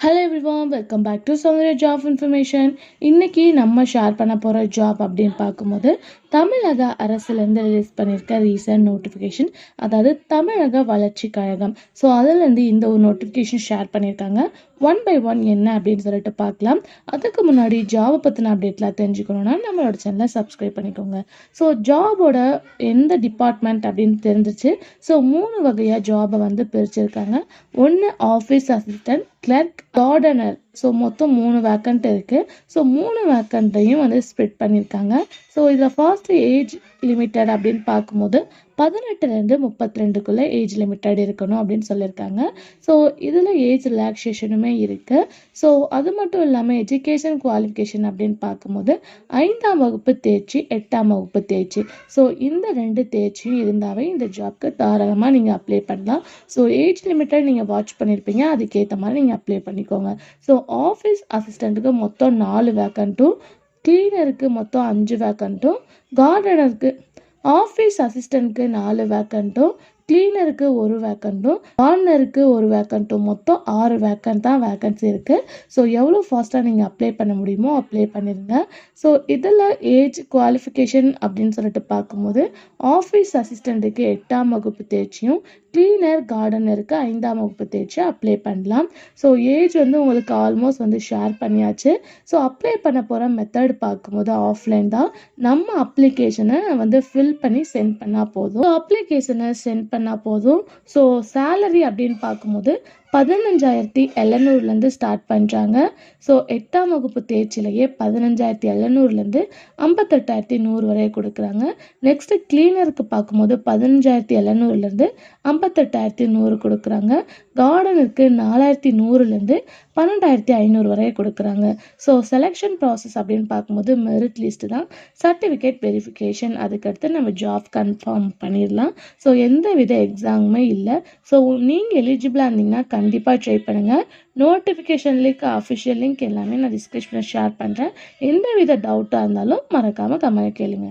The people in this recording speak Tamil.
Hello everyone welcome back to Soundarya job information இன்றைக்கி நம்ம ஷேர் பண்ண போகிற ஜாப் அப்படின்னு பார்க்கும்போது தமிழக அரசுலேருந்து ரிலீஸ் பண்ணியிருக்க ரீசன்ட் நோட்டிஃபிகேஷன் அதாவது தமிழக வளர்ச்சி கழகம். ஸோ அதுலேருந்து இந்த ஒரு நோட்டிஃபிகேஷன் ஷேர் பண்ணியிருக்காங்க ஒன் பை ஒன் என்ன அப்படின்னு சொல்லிட்டு பார்க்கலாம். அதுக்கு முன்னாடி ஜாபை பற்றின அப்டேட்லாம் தெரிஞ்சுக்கணுன்னா நம்மளோட சேனலை சப்ஸ்கிரைப் பண்ணிக்கோங்க. ஸோ ஜாபோட எந்த டிபார்ட்மெண்ட் அப்படின்னு தெரிஞ்சிச்சு. ஸோ மூணு வகையாக ஜாபை வந்து பிரிச்சிருக்காங்க. ஒன்று office assistant clerk, gardener so மொத்தம் மூணு வேக்கண்ட் இருக்குது ஸோ மூணு வேக்கண்ட்டையும் வந்து ஸ்ப்ரிட் பண்ணியிருக்காங்க ஸோ இதில் ஃபர்ஸ்ட் ஏஜ் லிமிட்டட் அப்படின்னு பார்க்கும்போது பதினெட்டுலேருந்து முப்பத்தி ரெண்டுக்குள்ளே ஏஜ் லிமிட்டட் இருக்கணும் அப்படின்னு சொல்லியிருக்காங்க ஸோ இதில் ஏஜ் ரிலாக்ஸேஷனுமே இருக்குது ஸோ அது மட்டும் இல்லாமல் எஜுகேஷன் குவாலிஃபிகேஷன் அப்படின்னு பார்க்கும்போது ஐந்தாம் வகுப்பு தேர்ச்சி எட்டாம் வகுப்பு தேர்ச்சி. ஸோ இந்த ரெண்டு தேர்ச்சியும் இருந்தாவே இந்த ஜாப்க்கு தாராளமாக நீங்கள் அப்ளை பண்ணலாம். ஸோ ஏஜ் லிமிட்டட் நீங்கள் வாட்ச் பண்ணியிருப்பீங்க அதுக்கேற்ற மாதிரி நீங்கள் அப்ளை பண்ணிக்கோங்க. ஸோ ஆஃபீஸ் அசிஸ்டண்ட்டுக்கு மொத்தம் நாலு வேக்கண்ட்டும் கிளீனருக்கு மொத்தம் அஞ்சு வேக்கண்ட்டும் கார்டனருக்கு ஆஃபீஸ் அசிஸ்டண்ட்க்கு நாலு வேக்கண்ட்டும் கிளீனருக்கு ஒரு வேக்கண்ட்டும் கார்னருக்கு ஒரு வேக்கண்ட்டும் மொத்தம் ஆறு வேக்கண்ட் தான் வேக்கன்சி இருக்குது ஸோ எவ்வளோ ஃபாஸ்ட்டாக நீங்கள் அப்ளை பண்ண முடியுமோ அப்ளை பண்ணிடுங்க ஸோ இதில் ஏஜ் குவாலிஃபிகேஷன் அப்படின்னு சொல்லிட்டு பார்க்கும்போது ஆஃபீஸ் அசிஸ்டண்ட்டுக்கு எட்டாம் வகுப்பு தேர்ச்சியும் கிளீனர் கார்டனருக்கு ஐந்தாம் வகுப்பு தேர்ச்சி அப்ளை பண்ணலாம். ஸோ ஏஜ் வந்து உங்களுக்கு ஆல்மோஸ்ட் வந்து ஷேர் பண்ணியாச்சு. ஸோ அப்ளை பண்ண போகிற மெத்தட் பார்க்கும்போது ஆஃப்லைன் தான். நம்ம அப்ளிகேஷனை வந்து ஃபில் பண்ணி சென்ட் பண்ணால் போதும். அப்ளிகேஷனை சென்ட் பண்ண பண்ணால் போதும். ஸோ சேலரி அப்படின்னு பார்க்கும்போது பதினஞ்சாயிரத்தி எழுநூறுலேருந்து ஸ்டார்ட் பண்ணுறாங்க ஸோ எட்டாம் வகுப்பு தேர்ச்சிலேயே பதினஞ்சாயிரத்தி எழுநூறுலேருந்து ஐம்பத்தெட்டாயிரத்தி நூறு வரை கொடுக்குறாங்க. நெக்ஸ்ட்டு கிளீனருக்கு பார்க்கும்போது பதினஞ்சாயிரத்தி எழுநூறுலேருந்து ஐம்பத்தெட்டாயிரத்தி நூறு கொடுக்குறாங்க. கார்டனுக்கு நாலாயிரத்தி நூறுலேருந்து பன்னெண்டாயிரத்தி ஐநூறு வரை கொடுக்குறாங்க. ஸோ செலெக்ஷன் ப்ராசஸ் அப்படின்னு பார்க்கும்போது மெரிட் லிஸ்ட்டு தான். சர்டிஃபிகேட் வெரிஃபிகேஷன் அதுக்கடுத்து நம்ம ஜாப் கன்ஃபார்ம் பண்ணிடலாம். ஸோ எந்த வித எக்ஸாமுமே இல்லை. ஸோ நீங்கள் எலிஜிபிளாக இருந்தீங்கன்னா கண்டிப்பாக ட்ரை பண்ணுங்கள் நோட்டிஃபிகேஷன் லிங்க் அஃபிஷியல் லிங்க் எல்லாமே நான் டிஸ்கிரிப்ஷனில் ஷேர் பண்ணுறேன் எந்த வித டவுட்டாக இருந்தாலும் மறக்காமல் கமெண்ட் கேளுங்க.